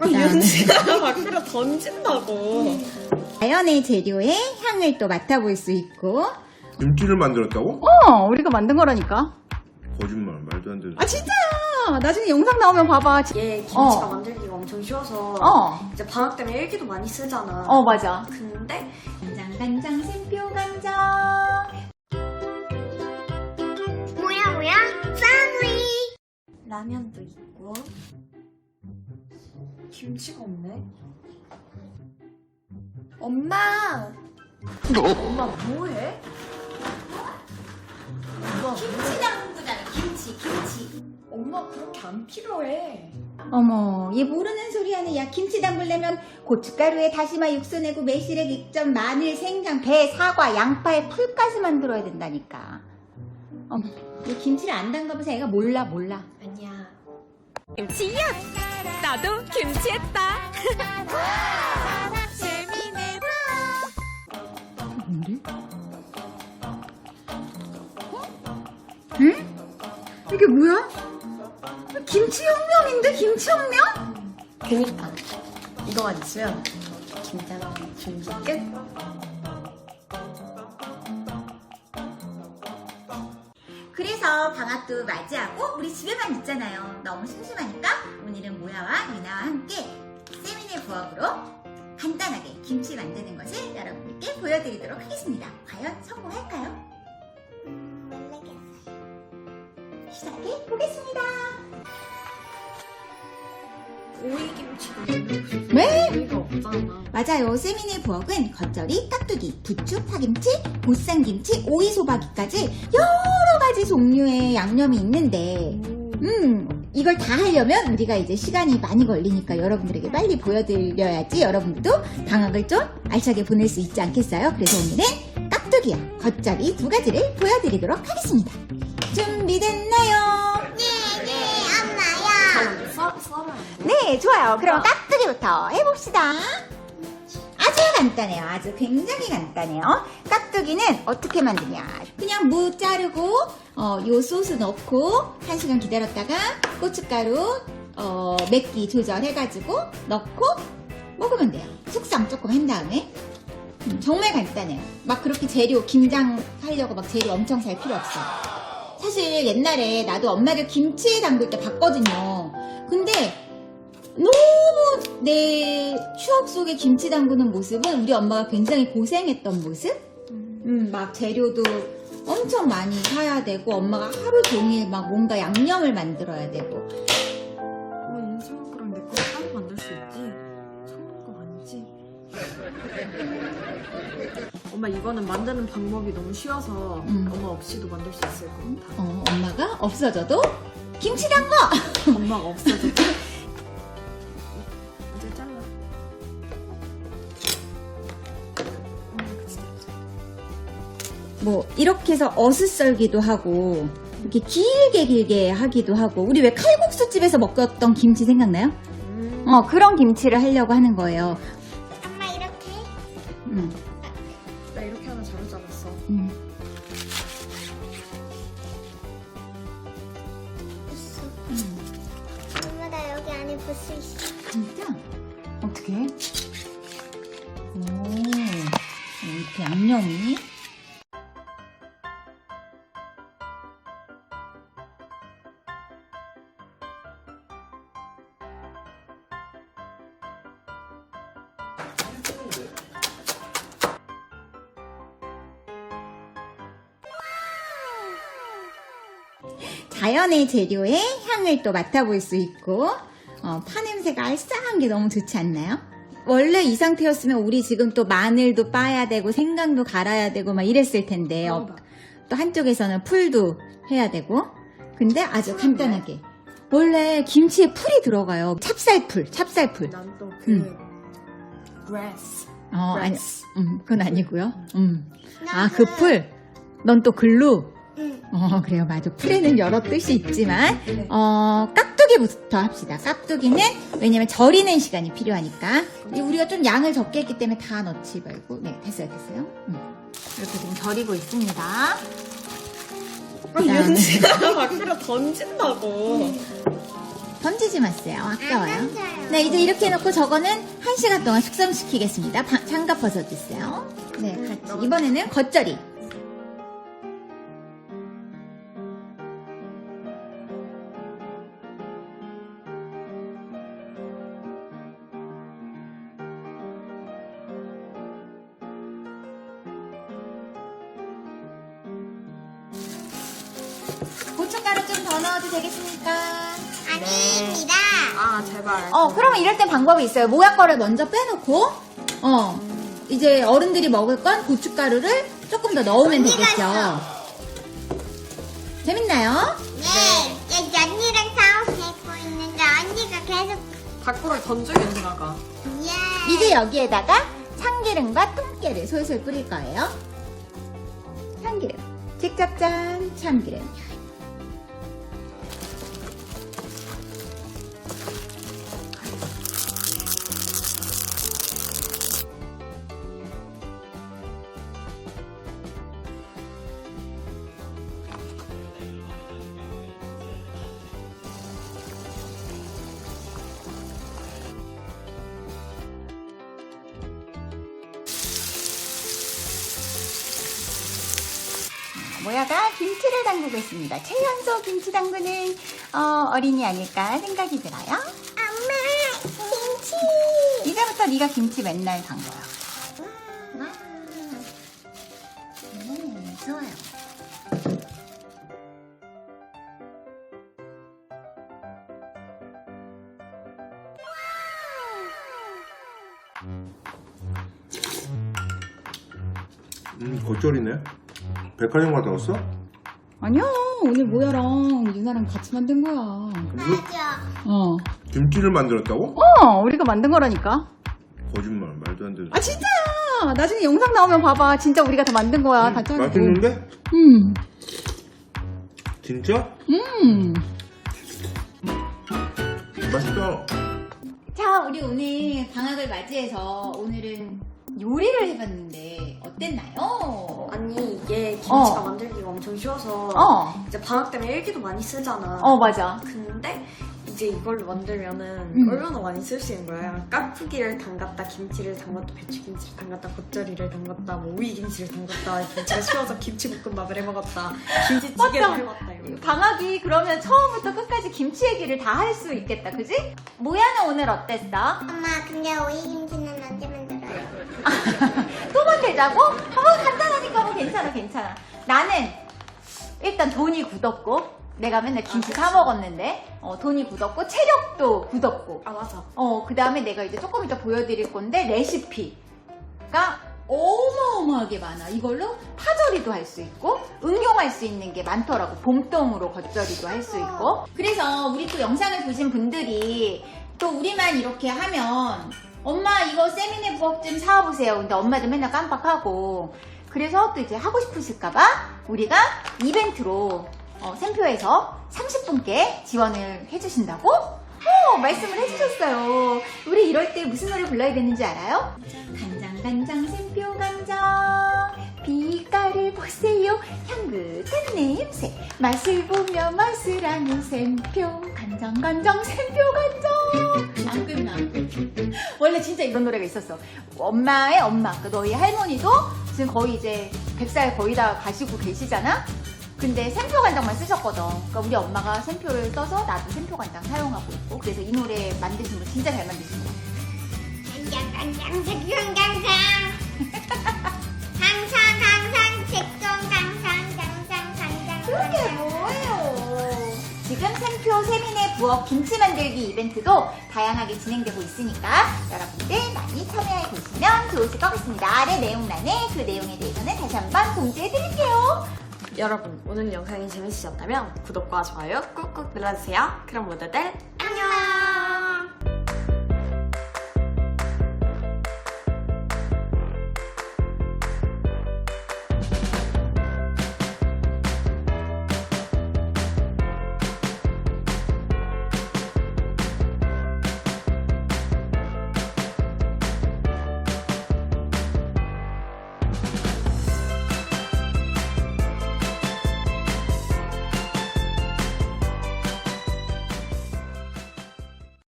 아, 윤지가 밖으로 던진다고. 자연의 재료의 향을 또 맡아볼 수 있고. 김치를 만들었다고? 어 우리가 만든 거라니까. 거짓말 말도 안 되는 아 진짜야 나중에 영상 나오면 봐봐. 얘 김치가 어. 만들기가 엄청 쉬워서 어. 이제 방학 때문에 일기도 많이 쓰잖아. 어 맞아. 근데 간장 간장 샘표 간장 뭐야 뭐야? 패밀리 라면도 있고 김치가 없네. 엄마. 엄마 뭐해? 엄마 김치 담그잖아 김치 김치 엄마 그렇게 안 필요해. 어머 얘 모르는 소리 하네 야 김치 담글려면 고춧가루에 다시마 육수 내고 매실액 익전 마늘 생강 배 사과 양파에 풀까지 만들어야 된다니까 어머 얘 김치를 안 담가봐서 애가 몰라 몰라 아니야. 김치야! 나도 김치했다! 뭔데? 응? 이게 뭐야? 김치혁명인데 김치혁명? 그니까 이거만 있으면 김장 준비 끝. 그래서 방학도 맞이하고 우리 집에만 있잖아요. 너무 심심하니까 오늘은 모야와 유나와 함께 세미네 부엌으로 간단하게 김치 만드는 것을 여러분께 보여드리도록 하겠습니다. 과연 성공할까요? 모르겠어요 시작해 보겠습니다. 오이김치도 왜? 오이가 없잖아. 맞아요. 세미네 부엌은 겉절이, 깍두기, 부추, 파김치, 보쌈김치, 오이소박이까지 여러 가지 종류의 양념이 있는데 음, 이걸 다 하려면 우리가 이제 시간이 많이 걸리니까 여러분들에게 빨리 보여드려야지 여러분들도 방학을 좀 알차게 보낼 수 있지 않겠어요? 그래서 오늘은 깍두기와 겉절이 두 가지를 보여드리도록 하겠습니다. 준비됐나요? 네네 엄마야 잘 썰, 썰어야 돼. 네, 좋아요. 그럼 깍두기부터 해봅시다. 아주 간단해요. 아주 굉장히 간단해요. 깍두기는 어떻게 만드냐. 그냥 무 자르고, 어, 요 소스 넣고, 한 시간 기다렸다가, 고춧가루, 어, 맵기 조절해가지고, 넣고, 먹으면 돼요. 숙성 조금 한 다음에. 음, 정말 간단해요. 막 그렇게 재료, 김장 하려고 막 재료 엄청 살 필요 없어요. 사실 옛날에 나도 엄마를 김치에 담글 때 봤거든요. 근데 너무 내 추억 속에 김치 담그는 모습은 우리 엄마가 굉장히 고생했던 모습? 음, 막 재료도 엄청 많이 사야 되고 엄마가 하루 종일 막 뭔가 양념을 만들어야 되고 엄마 윤수목이랑 내거 따로 만들 수 있지? 소문 거 아니지? 엄마 이거는 만드는 방법이 너무 쉬워서 음. 엄마 없이도 만들 수 있을 것 같아. 어, 엄마가 없어져도 김치 담궈! 엄마가 없어도 뭐 이렇게 해서 어슷썰기도 하고 이렇게 길게 길게 하기도 하고 우리 왜 칼국수 집에서 먹었던 김치 생각나요? 음. 어 그런 김치를 하려고 하는 거예요 엄마 이렇게 음, 나 이렇게 하나 잘 잡았어. 음. 음. 엄마 나 여기 안에 부스 있어 진짜? 어떻게? 오, 이렇게 양념이. 자연의 재료의 향을 또 맡아볼 수 있고 어, 파 냄새가 알싸한 게 너무 좋지 않나요? 원래 이 상태였으면 우리 지금 또 마늘도 빠야 되고 생강도 갈아야 되고 막 이랬을 텐데 어, 또 한쪽에서는 풀도 해야 되고. 근데 아주 간단하게. 원래 김치에 풀이 들어가요. 찹쌀풀 찹쌀풀. 난또그 음. grass. 어 아니 grass. 음 그건 아니고요. 음 아 그 풀. 넌 또 글루 응 어 그래요 맞아 풀에는 여러 뜻이 있지만 네. 어 깍두기부터 합시다 깍두기는 왜냐면 절이는 시간이 필요하니까 이 우리가 좀 양을 적게 했기 때문에 다 넣지 말고 네 됐어요 됐어요 음. 이렇게 지금 절이고 있습니다 아, 윤지가 밖으로 던진다고. 던지지 마세요. 아까워요. 안 던져요. 네, 이제 이렇게 해놓고 저거는 1시간 동안 숙성시키겠습니다. 바- 장갑 벗어주세요. 네, 같이. 이번에는 겉절이. 고춧가루 좀 더 넣어도 되겠습니까? 아닙니다. 아 제발. 어, 그러면 이럴 땐 방법이 있어요. 모양 거를 먼저 빼놓고, 어, 이제 어른들이 먹을 건 고춧가루를 조금 더 넣으면 언니가 되겠죠. 있어. 재밌나요? 네. 여기 언니랑 싸우고 있는데 언니가 계속 밖으로 던져야 생각아. 예. 이제 여기에다가 참기름과 통깨를 솔솔 뿌릴 거예요. 참기름. 직접 짠 참기름. 모야가 김치를 담그고 있습니다. 최연소 김치 담그는 어, 어린이 아닐까 생각이 들어요. 엄마 김치. 이제부터 네가 김치 맨날 담궈요. 네, 좋아요. 음, 겉절이네. 백화점 갔다 왔어? 아니야, 오늘 모야랑 유나랑 같이 만든 거야. 맞아. 어. 김치를 만들었다고? 어, 우리가 만든 거라니까. 거짓말, 말도 안 되는. 아, 진짜야! 나중에 영상 나오면 봐봐. 진짜 우리가 다 만든 거야. 다 짜고. 맛있는데? 음. 진짜? 음. 맛있다. 자, 우리 오늘 방학을 맞이해서 오늘은 요리를 해봤는데 어땠나요? 아니 이게 김치가 어. 만들기가 엄청 쉬워서 어, 이제 방학 때문에 일기도 많이 쓰잖아. 어 맞아. 근데 이제 이걸로 만들면은 음. 얼마나 많이 쓸 수 있는 거야. 깍두기를 담갔다, 김치를 담갔다, 배추김치를 담갔다, 겉절이를 담갔다, 뭐 오이김치를 담갔다, 김치가 쉬워서 김치볶음밥을 해먹었다, 김치찌개를. 해먹었다. 방학이 그러면 처음부터 끝까지 김치 얘기를 다 할 수 있겠다, 그지? 모야는 오늘 어땠어? 엄마 근데 오이 김치는 언제 만들어요? 또 만들자고? 어, 간단하니까 뭐 괜찮아, 괜찮아. 나는 일단 돈이 굳었고, 내가 맨날 김치 사 먹었는데, 어, 돈이 굳었고, 체력도 굳었고, 아 맞아. 어, 그 다음에 내가 이제 조금 이따 보여드릴 건데, 레시피가 어마어마하게 많아. 이걸로 파절이도 할 수 있고, 응용할 수 있는 게 많더라고. 봄동으로 겉절이도 할 수 있고. 그래서 우리 또 영상을 보신 분들이 또 우리만 이렇게 하면, 엄마 이거 세미네 부엌 좀 사와보세요. 근데 엄마도 맨날 깜빡하고. 그래서 또 이제 하고 싶으실까봐 우리가 이벤트로 어, 샘표에서 30분께 지원을 해주신다고 어, 말씀을 해주셨어요. 우리 이럴 때 무슨 노래 불러야 되는지 알아요? 간장 간장 샘표 간장 빛깔을 보세요. 향긋한 냄새. 맛을 보며 맛을 아는 샘표. 간장 간장 샘표 간장. 안 끝나 원래 진짜 이런 노래가 있었어. 엄마의 엄마 그 너희 할머니도 지금 거의 이제 100살 거의 다 가시고 계시잖아? 근데 샘표 간장만 쓰셨거든. 그러니까 우리 엄마가 샘표를 써서 나도 샘표 간장 사용하고 있고. 그래서 이 노래 만드신 분 진짜 잘 만드신 거 간장 색종 간장. 항상 항상 색종 간장 간장 간장. 그게 뭐예요? 지금 샘표 세민의 부엌 김치 만들기 이벤트도 다양하게 진행되고 있으니까 여러분들 많이 참여해 보시면 좋으실 것 같습니다. 아래 내용란에 그 내용에 대해서는 다시 한번 공지해 드릴게요. 여러분 오늘 영상이 재밌으셨다면 구독과 좋아요 꾹꾹 눌러주세요. 그럼 모두들 안녕.